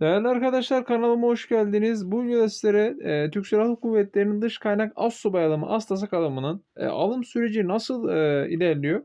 Değerli arkadaşlar kanalıma hoş geldiniz. Bu videoda sizlere e, Türk Silahlı Kuvvetleri'nin dış kaynak assubay alımı, astasak alımının e, alım süreci nasıl e, ilerliyor?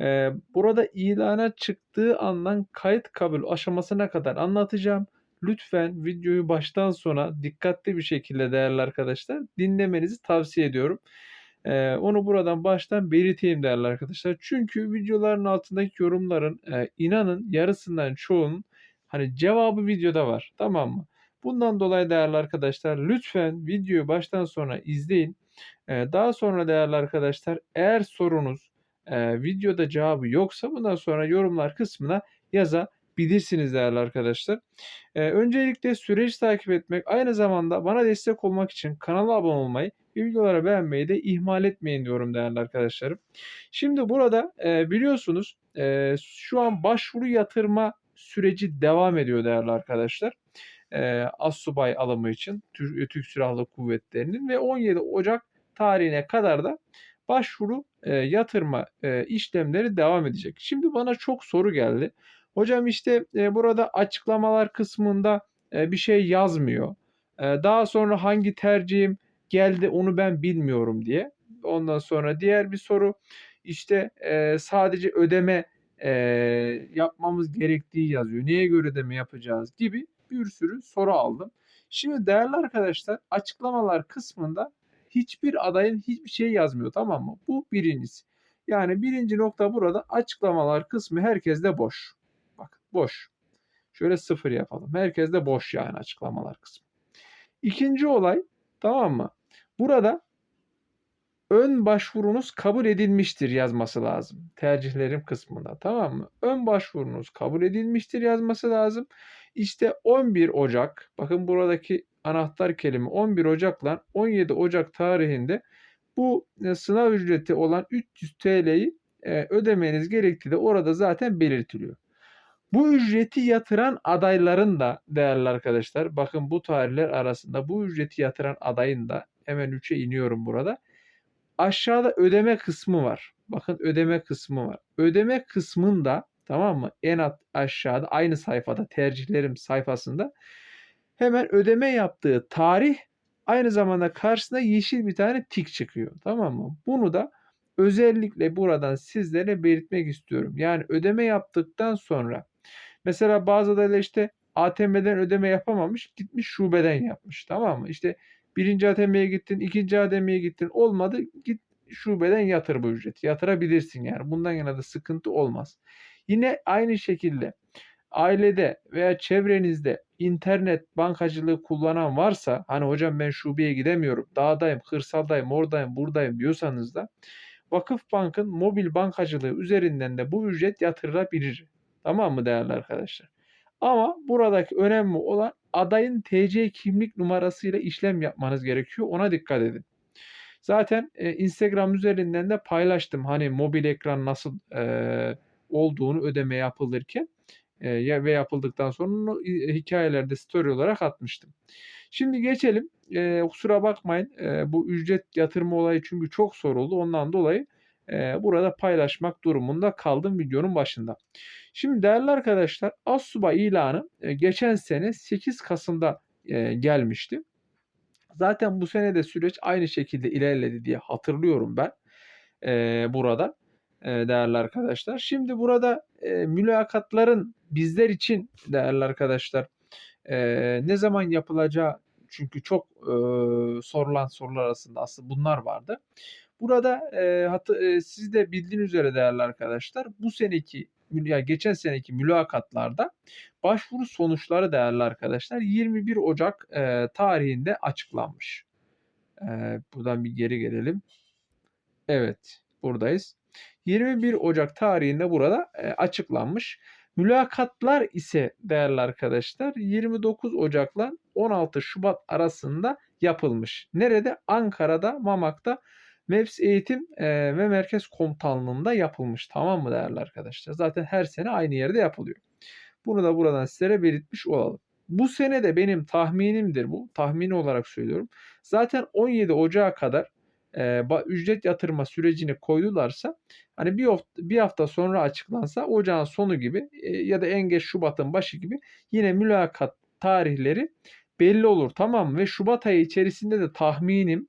E, burada ilana çıktığı andan kayıt kabul aşamasına kadar anlatacağım. Lütfen videoyu baştan sona dikkatli bir şekilde değerli arkadaşlar dinlemenizi tavsiye ediyorum. E, onu buradan baştan belirteyim değerli arkadaşlar. Çünkü videoların altındaki yorumların e, inanın yarısından çoğunun Hani cevabı videoda var. Tamam mı? Bundan dolayı değerli arkadaşlar lütfen videoyu baştan sona izleyin. Ee, daha sonra değerli arkadaşlar eğer sorunuz e, videoda cevabı yoksa bundan sonra yorumlar kısmına yazabilirsiniz değerli arkadaşlar. Ee, öncelikle süreci takip etmek aynı zamanda bana destek olmak için kanala abone olmayı ve videoları beğenmeyi de ihmal etmeyin diyorum değerli arkadaşlarım. Şimdi burada e, biliyorsunuz e, şu an başvuru yatırma süreci devam ediyor değerli arkadaşlar. E, Assubay alımı için Türk, Türk Silahlı Kuvvetleri'nin ve 17 Ocak tarihine kadar da başvuru e, yatırma e, işlemleri devam edecek. Şimdi bana çok soru geldi. Hocam işte e, burada açıklamalar kısmında e, bir şey yazmıyor. E, daha sonra hangi tercihim geldi onu ben bilmiyorum diye. Ondan sonra diğer bir soru işte e, sadece ödeme e, yapmamız gerektiği yazıyor. Neye göre de mi yapacağız gibi bir sürü soru aldım. Şimdi değerli arkadaşlar açıklamalar kısmında hiçbir adayın hiçbir şey yazmıyor tamam mı? Bu birincisi. Yani birinci nokta burada açıklamalar kısmı herkeste boş. Bak boş. Şöyle sıfır yapalım. Herkeste boş yani açıklamalar kısmı. İkinci olay tamam mı? Burada ön başvurunuz kabul edilmiştir yazması lazım. Tercihlerim kısmında tamam mı? Ön başvurunuz kabul edilmiştir yazması lazım. İşte 11 Ocak bakın buradaki anahtar kelime 11 Ocak'la 17 Ocak tarihinde bu e, sınav ücreti olan 300 TL'yi e, ödemeniz gerektiği de orada zaten belirtiliyor. Bu ücreti yatıran adayların da değerli arkadaşlar bakın bu tarihler arasında bu ücreti yatıran adayın da hemen 3'e iniyorum burada aşağıda ödeme kısmı var. Bakın ödeme kısmı var. Ödeme kısmında tamam mı? En alt aşağıda aynı sayfada tercihlerim sayfasında hemen ödeme yaptığı tarih aynı zamanda karşısında yeşil bir tane tik çıkıyor. Tamam mı? Bunu da özellikle buradan sizlere belirtmek istiyorum. Yani ödeme yaptıktan sonra mesela bazı da işte ATM'den ödeme yapamamış gitmiş şubeden yapmış tamam mı? İşte Birinci ATM'ye gittin, ikinci ATM'ye gittin. Olmadı git şubeden yatır bu ücreti. Yatırabilirsin yani. Bundan yana da sıkıntı olmaz. Yine aynı şekilde ailede veya çevrenizde internet bankacılığı kullanan varsa hani hocam ben şubeye gidemiyorum, dağdayım, kırsaldayım, oradayım, buradayım diyorsanız da Vakıf Bank'ın mobil bankacılığı üzerinden de bu ücret yatırılabilir. Tamam mı değerli arkadaşlar? Ama buradaki önemli olan adayın TC kimlik numarasıyla işlem yapmanız gerekiyor. Ona dikkat edin. Zaten e, Instagram üzerinden de paylaştım. Hani mobil ekran nasıl e, olduğunu ödeme yapılırken e, ve yapıldıktan sonra e, hikayelerde story olarak atmıştım. Şimdi geçelim. E, kusura bakmayın. E, bu ücret yatırma olayı çünkü çok soruldu. Ondan dolayı e, burada paylaşmak durumunda kaldım videonun başında. Şimdi değerli arkadaşlar Assubay ilanı e, geçen sene 8 Kasım'da e, gelmişti. Zaten bu sene de süreç aynı şekilde ilerledi diye hatırlıyorum ben burada değerli arkadaşlar. Şimdi burada mülakatların bizler için değerli arkadaşlar ne zaman yapılacağı çünkü çok e, sorulan sorular arasında aslında bunlar vardı. Burada e, hatı, e, siz de bildiğiniz üzere değerli arkadaşlar bu seneki ya geçen seneki mülakatlarda başvuru sonuçları değerli arkadaşlar 21 Ocak e, tarihinde açıklanmış. E, buradan bir geri gelelim. Evet buradayız. 21 Ocak tarihinde burada e, açıklanmış. Mülakatlar ise değerli arkadaşlar 29 Ocak'la 16 Şubat arasında yapılmış. Nerede? Ankara'da, Mamak'ta MEPS Eğitim e, ve Merkez Komutanlığı'nda yapılmış. Tamam mı değerli arkadaşlar? Zaten her sene aynı yerde yapılıyor. Bunu da buradan sizlere belirtmiş olalım. Bu sene de benim tahminimdir bu. Tahmini olarak söylüyorum. Zaten 17 Ocağı kadar e, ücret yatırma sürecini koydularsa hani bir hafta, bir hafta sonra açıklansa ocağın sonu gibi e, ya da en geç Şubat'ın başı gibi yine mülakat tarihleri belli olur. Tamam mı? Ve Şubat ayı içerisinde de tahminim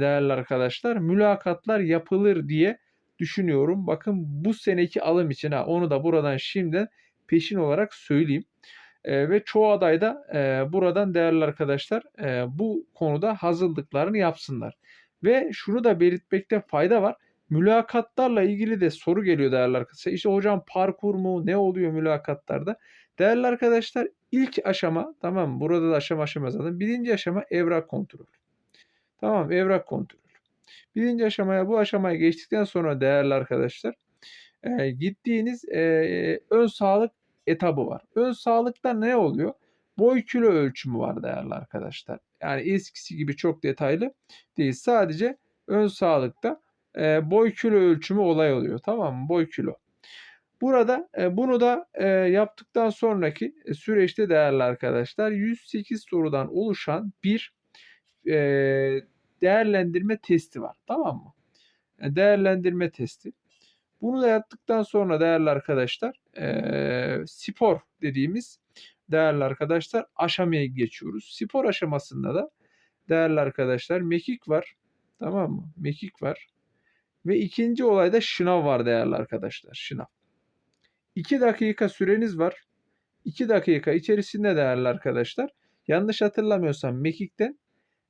değerli arkadaşlar mülakatlar yapılır diye düşünüyorum. Bakın bu seneki alım için ha onu da buradan şimdiden peşin olarak söyleyeyim. E, ve çoğu aday da e, buradan değerli arkadaşlar e, bu konuda hazırlıklarını yapsınlar. Ve şunu da belirtmekte fayda var. Mülakatlarla ilgili de soru geliyor değerli arkadaşlar. İşte hocam parkur mu ne oluyor mülakatlarda? Değerli arkadaşlar ilk aşama tamam? Burada da aşama aşama zaten. Birinci aşama evrak kontrolü. Tamam evrak kontrolü. Birinci aşamaya bu aşamaya geçtikten sonra değerli arkadaşlar e, gittiğiniz e, ön sağlık etabı var. Ön sağlıkta ne oluyor? Boy kilo ölçümü var değerli arkadaşlar. Yani eskisi gibi çok detaylı değil. Sadece ön sağlıkta e, boy kilo ölçümü olay oluyor. Tamam mı? Boy kilo. Burada e, bunu da e, yaptıktan sonraki süreçte değerli arkadaşlar 108 sorudan oluşan bir e, değerlendirme testi var. Tamam mı? E, değerlendirme testi. Bunu da yaptıktan sonra değerli arkadaşlar e, spor dediğimiz değerli arkadaşlar aşamaya geçiyoruz. Spor aşamasında da değerli arkadaşlar mekik var. Tamam mı? Mekik var. Ve ikinci olayda şınav var değerli arkadaşlar. Şınav. 2 dakika süreniz var. 2 dakika içerisinde değerli arkadaşlar. Yanlış hatırlamıyorsam mekikten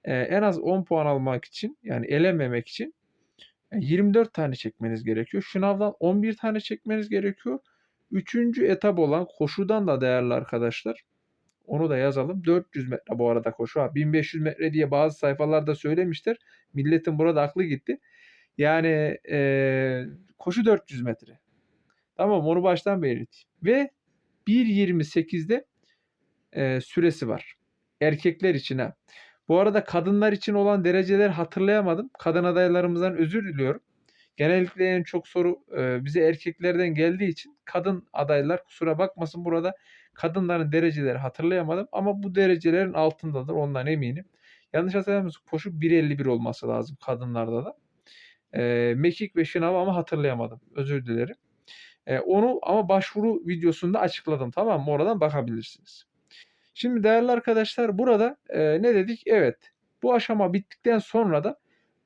e, en az 10 puan almak için yani elememek için 24 tane çekmeniz gerekiyor. Şınavdan 11 tane çekmeniz gerekiyor. Üçüncü etap olan koşudan da değerli arkadaşlar. Onu da yazalım. 400 metre bu arada koşu. Ha, 1500 metre diye bazı sayfalarda söylemişler. Milletin burada aklı gitti. Yani e, koşu 400 metre. Tamam onu baştan belirteyim. Ve 1.28'de e, süresi var. Erkekler için ha. Bu arada kadınlar için olan dereceler hatırlayamadım. Kadın adaylarımızdan özür diliyorum. Genellikle en çok soru e, bize erkeklerden geldiği için kadın adaylar kusura bakmasın burada kadınların dereceleri hatırlayamadım ama bu derecelerin altındadır ondan eminim. Yanlış hatırlamıyorsam koşu 1.51 olması lazım kadınlarda da. E, mekik ve şınav ama hatırlayamadım. Özür dilerim. E, onu ama başvuru videosunda açıkladım tamam mı? Oradan bakabilirsiniz. Şimdi değerli arkadaşlar burada e, ne dedik? Evet bu aşama bittikten sonra da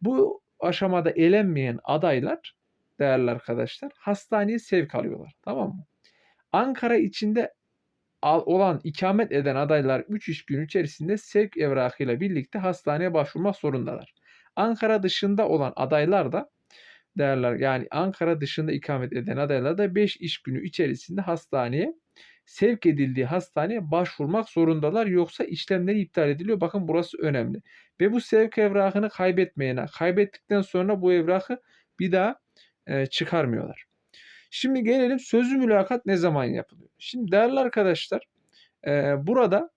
bu aşamada elenmeyen adaylar değerli arkadaşlar hastaneye sevk alıyorlar. Tamam mı? Ankara içinde olan ikamet eden adaylar 3 iş gün içerisinde sevk evrakıyla birlikte hastaneye başvurmak zorundalar. Ankara dışında olan adaylar da değerler yani Ankara dışında ikamet eden adaylar da 5 iş günü içerisinde hastaneye sevk edildiği hastaneye başvurmak zorundalar yoksa işlemleri iptal ediliyor. Bakın burası önemli. Ve bu sevk evrakını kaybetmeyene, kaybettikten sonra bu evrakı bir daha e, çıkarmıyorlar. Şimdi gelelim sözlü mülakat ne zaman yapılıyor? Şimdi değerli arkadaşlar e, burada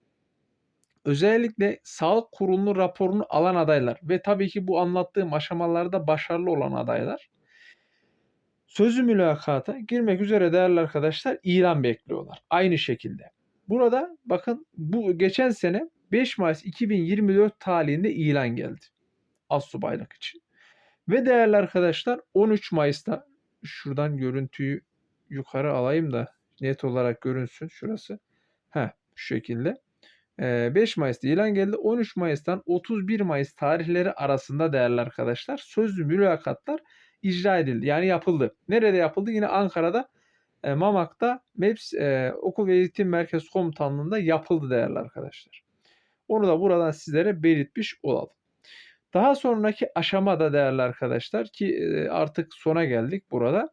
özellikle sağlık kurulunun raporunu alan adaylar ve tabii ki bu anlattığım aşamalarda başarılı olan adaylar sözlü mülakata girmek üzere değerli arkadaşlar ilan bekliyorlar. Aynı şekilde. Burada bakın bu geçen sene 5 Mayıs 2024 tarihinde ilan geldi. Assubaylık için. Ve değerli arkadaşlar 13 Mayıs'ta şuradan görüntüyü yukarı alayım da net olarak görünsün şurası. Ha şu şekilde. 5 Mayıs'ta ilan geldi. 13 Mayıs'tan 31 Mayıs tarihleri arasında değerli arkadaşlar sözlü mülakatlar icra edildi. Yani yapıldı. Nerede yapıldı? Yine Ankara'da e, Mamak'ta MEPS e, Okul ve Eğitim Merkez Komutanlığı'nda yapıldı değerli arkadaşlar. Onu da buradan sizlere belirtmiş olalım. Daha sonraki aşamada değerli arkadaşlar ki e, artık sona geldik burada.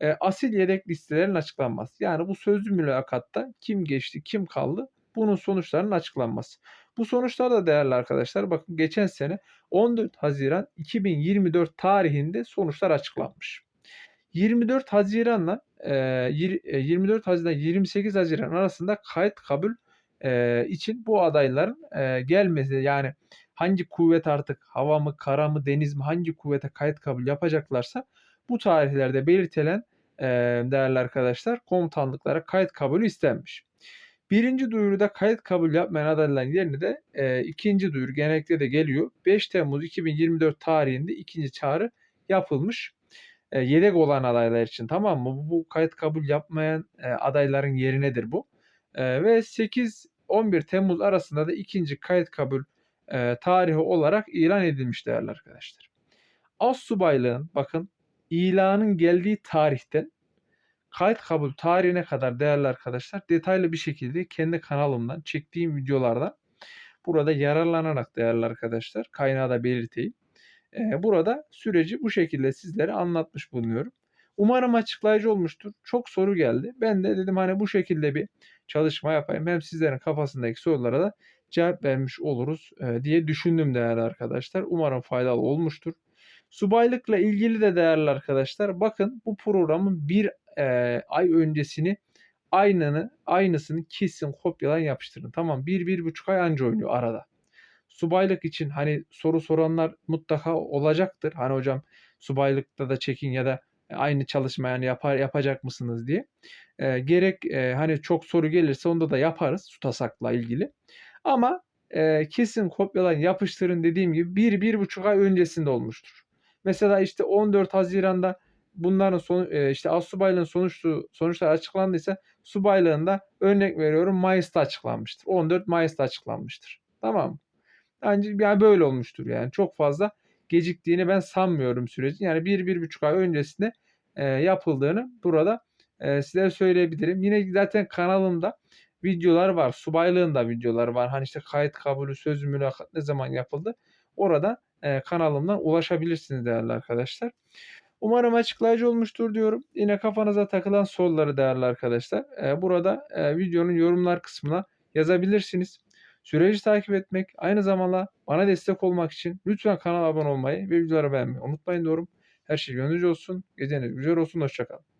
E, asil yedek listelerin açıklanması. Yani bu sözlü mülakatta kim geçti kim kaldı bunun sonuçlarının açıklanması. Bu sonuçlar da değerli arkadaşlar bakın geçen sene 14 Haziran 2024 tarihinde sonuçlar açıklanmış. 24 Haziran'la 24 Haziran 28 Haziran arasında kayıt kabul için bu adayların gelmesi yani hangi kuvvet artık hava mı kara mı deniz mi hangi kuvvete kayıt kabul yapacaklarsa bu tarihlerde belirtilen değerli arkadaşlar komutanlıklara kayıt kabulü istenmiş. Birinci duyuruda kayıt kabul yapmayan adayların yerine de e, ikinci duyuru genellikle de geliyor. 5 Temmuz 2024 tarihinde ikinci çağrı yapılmış. E, yedek olan adaylar için tamam mı? Bu, bu kayıt kabul yapmayan e, adayların yerinedir bu. E, ve 8 11 Temmuz arasında da ikinci kayıt kabul e, tarihi olarak ilan edilmiş değerli arkadaşlar. Astsubaylığın bakın ilanın geldiği tarihten kayıt kabul tarihine kadar değerli arkadaşlar detaylı bir şekilde kendi kanalımdan çektiğim videolardan burada yararlanarak değerli arkadaşlar kaynağı da belirteyim. Ee, burada süreci bu şekilde sizlere anlatmış bulunuyorum. Umarım açıklayıcı olmuştur. Çok soru geldi. Ben de dedim hani bu şekilde bir çalışma yapayım. Hem sizlerin kafasındaki sorulara da cevap vermiş oluruz e, diye düşündüm değerli arkadaşlar. Umarım faydalı olmuştur. Subaylıkla ilgili de değerli arkadaşlar bakın bu programın bir e, ay öncesini aynını aynısını kesin kopyalan yapıştırın. Tamam bir bir buçuk ay anca oynuyor arada. Subaylık için hani soru soranlar mutlaka olacaktır. Hani hocam subaylıkta da çekin ya da aynı çalışma yani yapar yapacak mısınız diye. E, gerek e, hani çok soru gelirse onda da yaparız Sutasak'la ilgili. Ama e, kesin kopyalan yapıştırın dediğim gibi bir bir buçuk ay öncesinde olmuştur. Mesela işte 14 Haziran'da bunların son, e, işte Assubaylığın sonuçlu sonuçlar açıklandıysa subaylığında örnek veriyorum Mayıs'ta açıklanmıştır. 14 Mayıs'ta açıklanmıştır. Tamam mı? Yani, yani böyle olmuştur yani. Çok fazla geciktiğini ben sanmıyorum sürecin. Yani bir, bir buçuk ay öncesinde e, yapıldığını burada e, size söyleyebilirim. Yine zaten kanalımda videolar var. Subaylığın da videoları var. Hani işte kayıt kabulü, söz mülakat ne zaman yapıldı. Orada e, kanalımdan ulaşabilirsiniz değerli arkadaşlar. Umarım açıklayıcı olmuştur diyorum. Yine kafanıza takılan soruları değerli arkadaşlar. E, burada e, videonun yorumlar kısmına yazabilirsiniz. Süreci takip etmek, aynı zamanda bana destek olmak için lütfen kanala abone olmayı ve videoları beğenmeyi unutmayın diyorum. Her şey gönlünüzce olsun. Geceniz güzel olsun. Hoşçakalın.